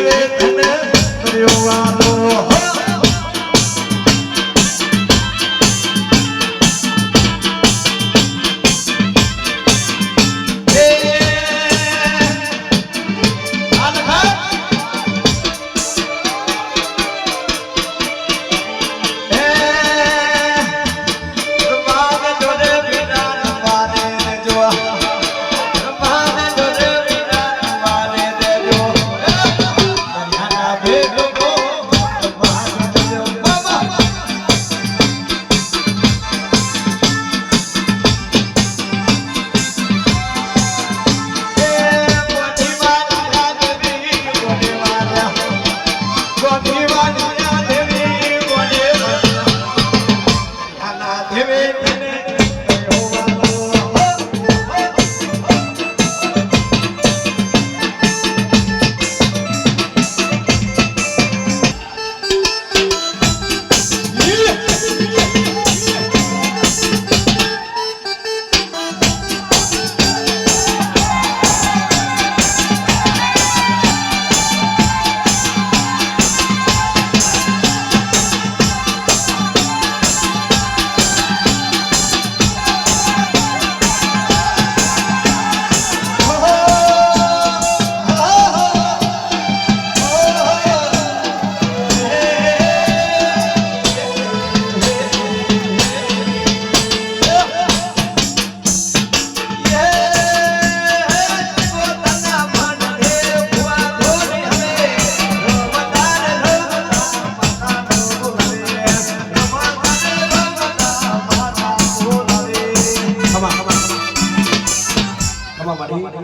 દેવે તને કર્યો વાલો મારી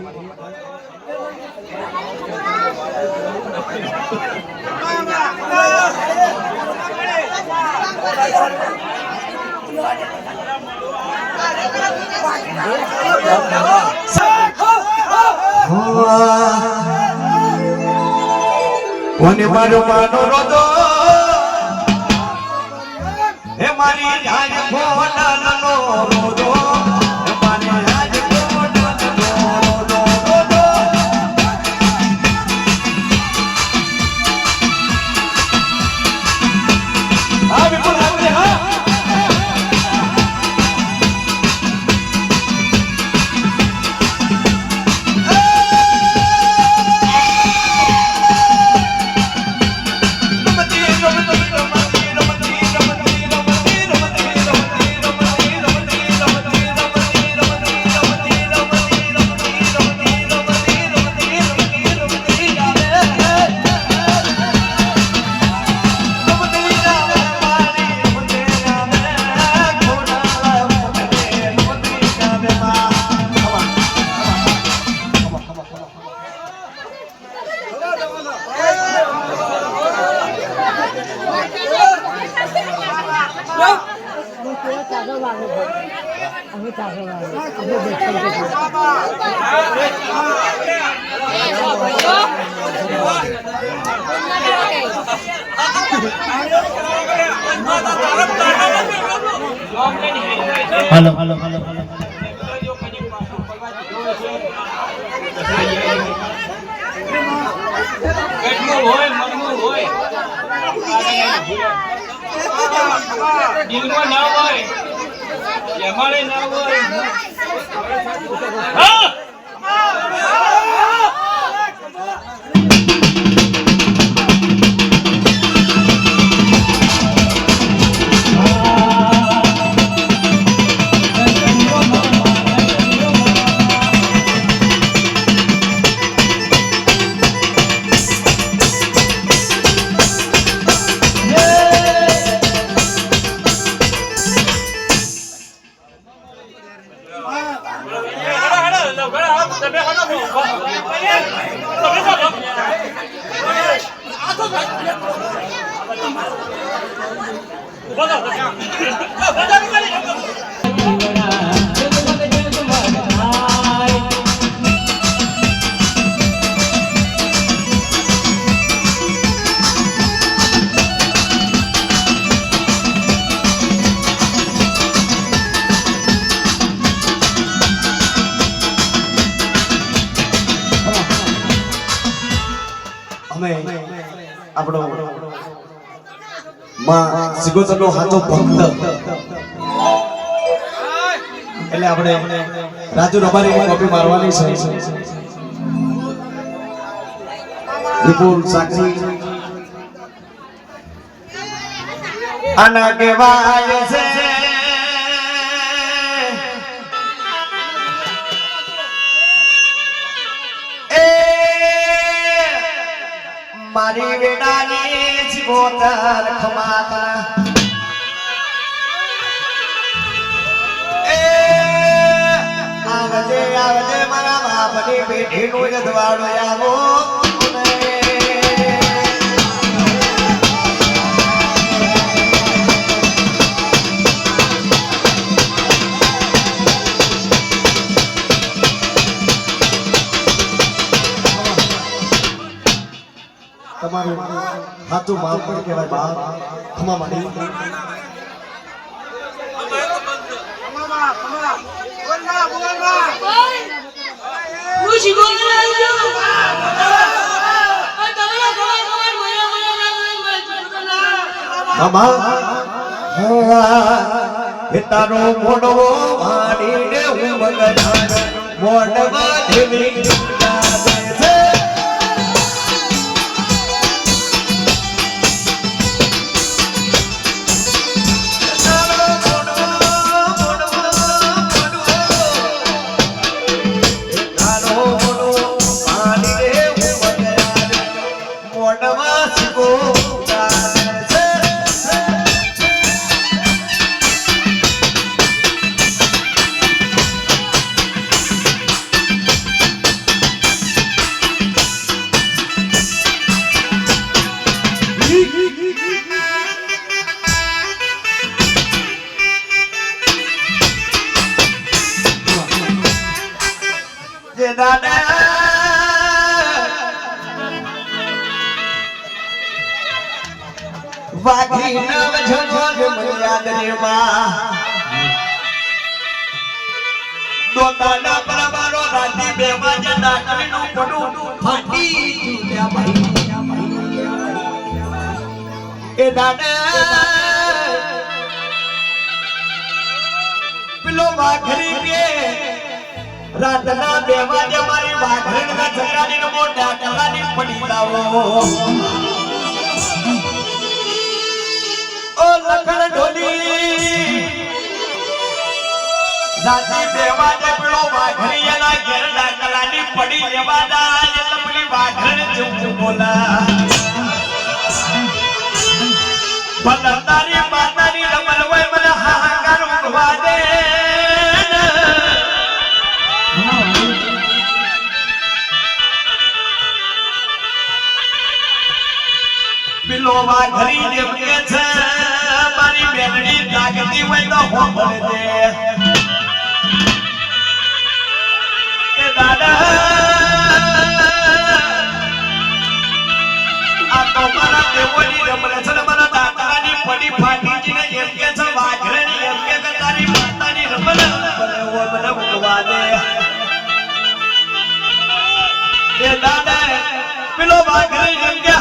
કોને મારો માનો રોદો હે મારી જાન ખોડાનો રોદો હાલો હલો હલો હાલો હોય હોય દિલમાં ના હોય એમાડે ના હોય. 我走，我走，我走，你快点！સિગોતરનો હાથો ભક્ત. એટલે આપણે રાજુ રબારી કોપી મારવાની છે. વિપુલ સાક્ષી. આના કેવાય છે મારી મારી વેડાની જીવોતર ખમાતા આવજે આવજે મારા બાપની પેઢીનું જદવાડું આવો. તમારું હાથું માપ પણ કહેવાય બાપ. ખમા મને તારો મોડવો વાડીને હું વગડાનો મોડવા વાઘી નવ જનો મર્યાદ રે માં દોતાના પરમારો રાતી બે વાજે ડાકરીનું પડું ફાટી ચૂક્યા ભાઈ. એ દાદા પેલો વાઘરી કે રાતના બે વાગે મારી વાઘરણના નો મોટા કલાની પડી લાવો ઓ લખણ ઢોલી. રાતે બે વાગે પેલો વાઘરી એના ઘેર ડાકલાની પડી લેવાના એટલે પેલી વાઘરી જેવું બોલા પલંદારી માતાની રમણ હોય, મને હાહાકાર ઉઠવા દે પેલો વાઘરી જેમ કે છે, મારી બેનડી લાગતી હોય તો હોંભળ દે. એ દાદા, આ તો મારા દેવોની રમણ છે મારા દાદાની પડી ફાટીજીને એમ કે છે, વાઘરણી, એમ કે કે તારી માતાની રમણ. મને ઓ મને ભગવા દે એ દાદા પેલો વાઘરણી એમ કે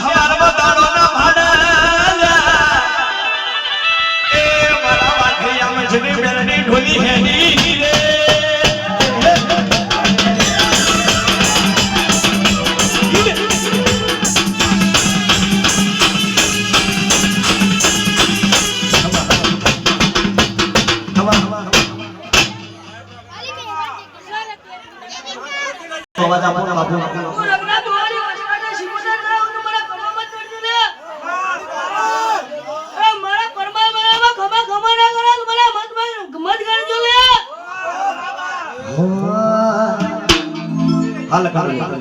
હાલ હાલ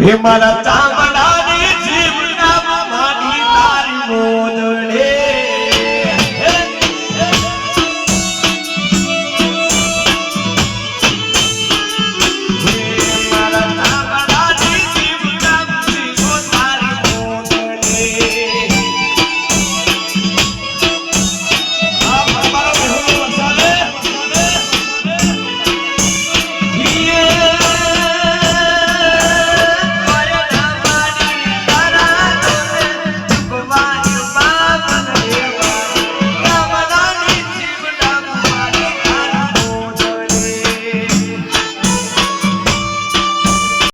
હે મારા ચામડા